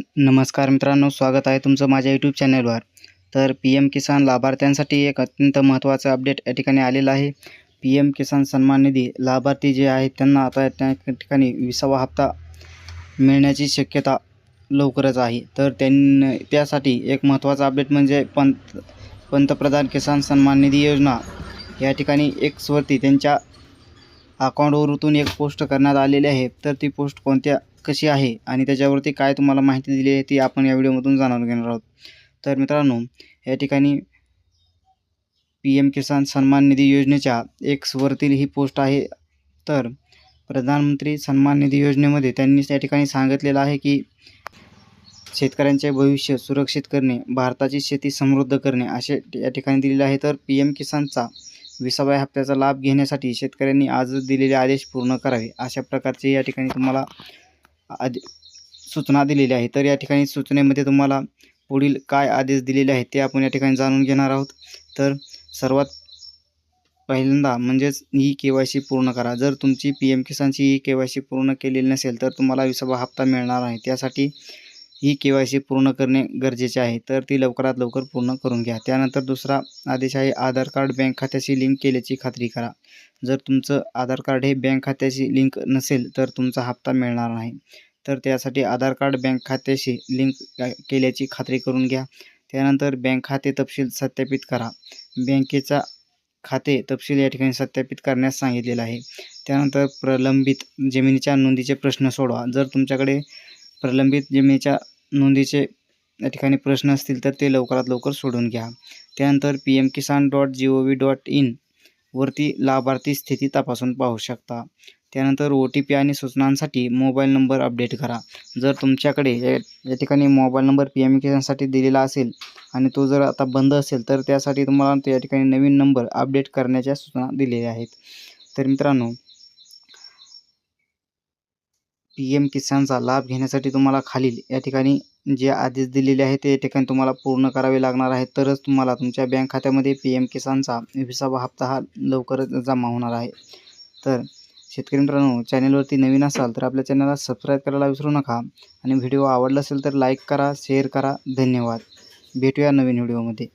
नमस्कार मित्रांनो स्वागत आहे तुमचं माझ्या यूट्यूब चॅनलवर तर पी एम किसान लाभार्थ्यांसाठी एक अत्यंत महत्त्वाचं अपडेट या ठिकाणी आलेलं आहे. पी एम किसान सन्मान निधी लाभार्थी जे आहेत त्यांना आता त्या ठिकाणी विसावा हप्ता मिळण्याची शक्यता लवकरच आहे. तर त्यां त्यासाठी एक महत्त्वाचा अपडेट म्हणजे पंत पंतप्रधान किसान सन्मान निधी योजना. या ठिकाणी एक्सवरती त्यांच्या अकाउंटवरून एक पोस्ट करण्यात आलेली आहे. तर ती पोस्ट कोणत्या कशी आहे आणि त्याच्यावरती काय तुम्हाला माहिती दिली आहे ती आपण या व्हिडिओमधून जाणून घेणार आहोत. तर मित्रांनो या ठिकाणी पी एम किसान सन्मान निधी योजनेच्या एक्सवरतील ही पोस्ट आहे. तर प्रधानमंत्री सन्मान निधी योजनेमध्ये त्यांनी त्या ठिकाणी सांगितलेलं आहे की शेतकऱ्यांचे भविष्य सुरक्षित करणे भारताची शेती समृद्ध करणे असे या ठिकाणी दिलेले आहे. तर पी एम किसानचा विसाव्या हप्त्याचा लाभ घेण्यासाठी शेतकऱ्यांनी आजच दिलेले आदेश पूर्ण करावे अशा प्रकारचे या ठिकाणी तुम्हाला आदे सूचना दिलेल्या आहे. तर या ठिकाणी सूचनेमध्ये तुम्हाला पुढील काय आदेश दिलेले आहेत ते आपण या ठिकाणी जाणून घेणार आहोत. तर सर्वात पहिल्यांदा म्हणजेच ही के वाय सी पूर्ण करा. जर तुमची पी एम किसानची ही के वाय सी पूर्ण केलेली नसेल तर तुम्हाला विसावा हप्ता मिळणार आहे त्यासाठी ही के वाय सी पूर्ण करणे गरजेचे आहे तर ती लवकरात लवकर पूर्ण करून घ्या. त्यानंतर दुसरा आदेश आहे आधार कार्ड बँक खात्याशी लिंक केल्याची खात्री करा. जर तुमचं आधार कार्ड हे बँक खात्याशी लिंक नसेल तर तुमचा हप्ता मिळणार नाही. तर त्यासाठी आधार कार्ड बँक खात्याशी लिंक केल्याची खात्री करून घ्या. त्यानंतर बँक खाते तपशील सत्यापित करा. बँकेचा खाते तपशील या ठिकाणी सत्यापित करण्यास सांगितलेलं आहे. त्यानंतर प्रलंबित जमिनीच्या नोंदीचे प्रश्न सोडवा. जर तुमच्याकडे प्रलंबित जमिनीच्या नोंदीचे या ठिकाणी प्रश्न असतील तर ते लवकरात लवकर सोडून घ्या. त्यानंतर P M Kisan dot G O V dot in वरती लाभार्थी स्थिती तपासून पाहू शकता. त्यानंतर ओ टी पी आणि सूचनांसाठी मोबाईल नंबर अपडेट करा. जर तुमच्याकडे या या ठिकाणी मोबाईल नंबर पी एम किसानसाठी दिलेला असेल आणि तो जर आता बंद असेल तर त्यासाठी तुम्हाला त्या ठिकाणी नवीन नंबर अपडेट करण्याच्या सूचना दिलेल्या आहेत. तर मित्रांनो पी एम किसानचा लाभ घेण्यासाठी तुम्हाला खालील या ठिकाणी जे आदेश दिलेले आहेत ते ठिकाणी तुम्हाला पूर्ण करावे लागणार आहे तरच तुम्हाला तुमच्या बँक खात्यामध्ये पी एम किसानचा विसावा हप्ता हा लवकरच जमा होणार आहे. तर शेतकरी मित्रांनो चॅनलवरती नवीन असाल तर आपल्या चॅनलला सबस्क्राईब करायला विसरू नका आणि व्हिडिओ आवडला असेल तर लाईक करा शेअर करा. धन्यवाद. भेटूया नवीन व्हिडिओमध्ये.